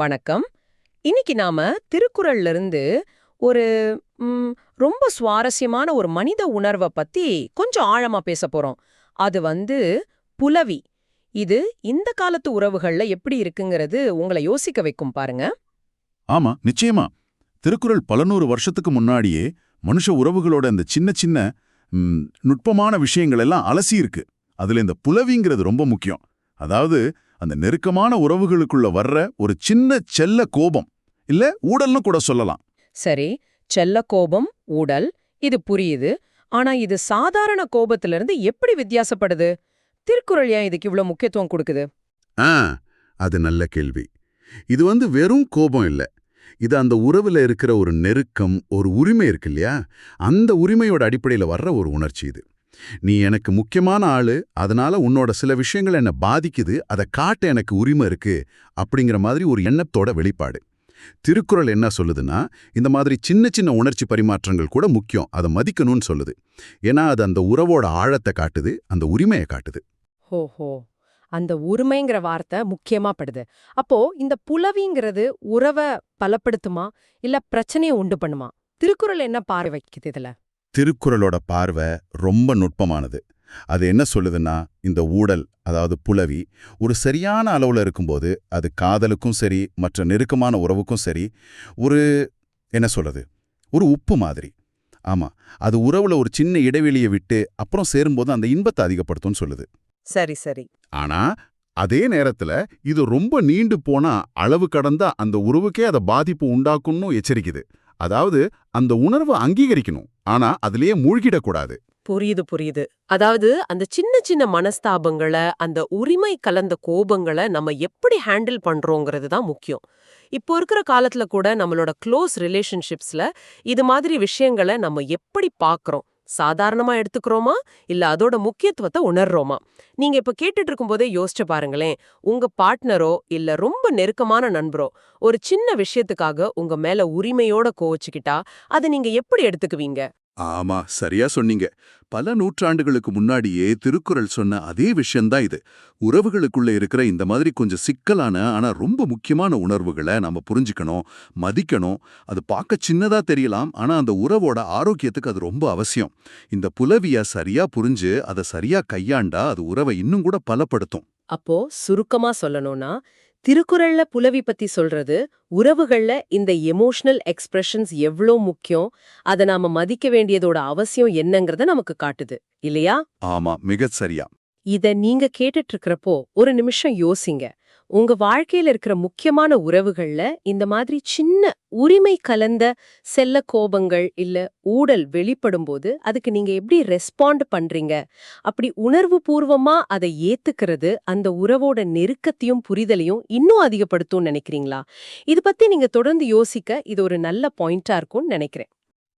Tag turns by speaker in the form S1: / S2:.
S1: வணக்கம். இன்னைக்கு நாம திருக்குறள்ல இருந்து ஒரு ரொம்ப சுவாரஸ்யமான ஒரு மனித உணர்வை பத்தி கொஞ்சம் ஆழமா பேச போறோம். அது வந்து புலவி. இது இந்த காலத்து உறவுகள்ல எப்படி இருக்குங்கிறது உங்களை யோசிக்க வைக்கும் பாருங்க.
S2: ஆமா நிச்சயமா. திருக்குறள் பல நூறு வருஷத்துக்கு முன்னாடியே மனுஷ உறவுகளோட இந்த சின்ன சின்ன நுட்பமான விஷயங்கள் எல்லாம் அலசி இருக்கு. அதுல இந்த புலவிங்கிறது ரொம்ப முக்கியம். அதாவது அந்த நெருக்கமான உறவுகளுக்குள்ள வர்ற ஒரு சின்ன செல்ல கோபம் இல்ல ஊடல்னு கூட சொல்லலாம்.
S1: சரி செல்ல கோபம் ஊடல் இது புரியுது. ஆனா இது சாதாரண கோபத்திலிருந்து எப்படி வித்தியாசப்படுது? திருக்குறள் ஏன் இதுக்கு இவ்ளோ முக்கியத்துவம் கொடுக்குது?
S3: ஆ அது நல்ல கேள்வி. இது வந்து வெறும் கோபம் இல்ல. இது அந்த உறவுல இருக்கிற ஒரு நெருக்கம் ஒரு உரிமை இருக்கு இல்லையா? அந்த உரிமையோட அடிப்படையில வர்ற ஒரு உணர்ச்சி இது. நீ எனக்கு முக்கியமான ஆளு அதனால உன்னோட சில விஷயங்கள் என்ன பாதிக்குது அதை காட்ட எனக்கு உரிமை இருக்கு அப்படிங்கிற மாதிரி ஒரு எண்ணத்தோட வெளிப்பாடு. திருக்குறள் என்ன சொல்லுதுன்னா இந்த மாதிரி சின்ன சின்ன உணர்ச்சி பரிமாற்றங்கள் கூட முக்கியம் அதை மதிக்கணும்னு சொல்லுது. ஏன்னா அது அந்த உறவோட ஆழத்தை காட்டுது அந்த உரிமையை காட்டுது.
S1: ஹோஹோ அந்த உரிமைங்கிற வார்த்தை முக்கியமா படுது. அப்போ இந்த புலவிங்கிறது உறவை பலப்படுத்துமா இல்ல பிரச்சனையை உண்டு பண்ணுமா? திருக்குறள் என்ன பார்வை வைக்குது இதுல?
S3: திருக்குறளோட பார்வை ரொம்ப நுட்பமானது. அது என்ன சொல்லுதுன்னா இந்த ஊடல் அதாவது புலவி ஒரு சரியான அளவுல இருக்கும்போது அது காதலுக்கும் சரி மற்ற நெருக்கமான உறவுக்கும் சரி ஒரு என்ன சொல்றது ஒரு உப்பு மாதிரி. ஆமா அது உறவுல ஒரு சின்ன இடைவெளியை விட்டு அப்புறம் சேரும்போது அந்த இன்பத்தை அதிகப்படுத்தும்னு சொல்லுது.
S1: சரி சரி.
S3: ஆனா அதே நேரத்துல இது ரொம்ப நீண்டு போனா அளவு கடந்தா அந்த உறவுக்கே அதை பாதிப்பு உண்டாக்கும்னு எச்சரிக்குது. அதாவது அந்த உணர்வை அங்கீகரிக்கணும். ஆனா அதுலயே மூழ்கிடக்கூடாது.
S4: புரியுது புரியுது. அதாவது அந்த சின்ன சின்ன மனஸ்தாபங்களை அந்த உரிமை கலந்த கோபங்களை நம்ம எப்படி ஹேண்டில் பண்றோங்கிறது தான் முக்கியம். இப்போ இருக்கிற காலத்துல கூட நம்மளோட க்ளோஸ் ரிலேஷன்ஷிப்ஸ்ல இது மாதிரி விஷயங்களை நம்ம எப்படி பார்க்கறோம்? சாதாரணமா எடுத்துக்கிறோமா? இல்ல அதோட முக்கியத்துவத்தை உணர்றோமா? நீங்க இப்ப கேட்டுட்டு இருக்கும்போதே யோசிச்சு பாருங்களேன். உங்க பார்ட்னரோ இல்ல ரொம்ப நெருக்கமான நண்பரோ ஒரு சின்ன விஷயத்துக்காக உங்க மேல உரிமையோட கோவச்சுக்கிட்டா அதை நீங்க எப்படி எடுத்துக்குவீங்க?
S5: ஆமா சரியா சொன்னீங்க. பல நூற்றாண்டுகளுக்கு முன்னாடியே திருக்குறள் சொன்ன அதே விஷயம்தான் இது. உறவுகளுக்குள்ள இருக்கிற இந்த மாதிரி கொஞ்சம் சிக்கலான ஆனா ரொம்ப முக்கியமான உணர்வுகளை நம்ம புரிஞ்சுக்கணும் மதிக்கணும். அது பார்க்க சின்னதா தெரியலாம் ஆனா அந்த உறவோட ஆரோக்கியத்துக்கு அது ரொம்ப அவசியம். இந்த புலவிய சரியா புரிஞ்சு அதை சரியா கையாண்டா அது உறவை இன்னும் கூட பலப்படுத்தும்.
S4: அப்போ சுருக்கமா சொல்லணும்னா திருக்குறள்ல புலவி பத்தி சொல்றது உறவுகள்ல இந்த எமோஷனல் எக்ஸ்பிரஷன்ஸ் எவ்ளோ முக்கியம் அதை நாம மதிக்க வேண்டியதோட அவசியம் என்னங்கறத நமக்கு காட்டுது இல்லையா?
S5: ஆமா மிகச் சரியா
S4: இத நீங்க கேட்டுட்டு இருக்கிறப்போ ஒரு நிமிஷம் யோசிங்க. உங்க வாழ்க்கையில இருக்கிற முக்கியமான உறவுகள்ல இந்த மாதிரி சின்ன உரிமை கலந்த செல்ல கோபங்கள் இல்ல ஊடல் வெளிப்படும்போது அதுக்கு நீங்க எப்படி ரெஸ்பாண்ட் பண்றீங்க? அப்படி உணர்வு பூர்வமா அதை ஏத்துக்கிறது அந்த உறவோட நெருக்கத்தையும் புரிதலையும் இன்னும் அதிகப்படுத்தும்னு நினைக்கிறீங்களா? இது பத்தி நீங்க தொடர்ந்து யோசிக்க இது ஒரு நல்ல பாயிண்டா இருக்கும்னு நினைக்கிறேன்.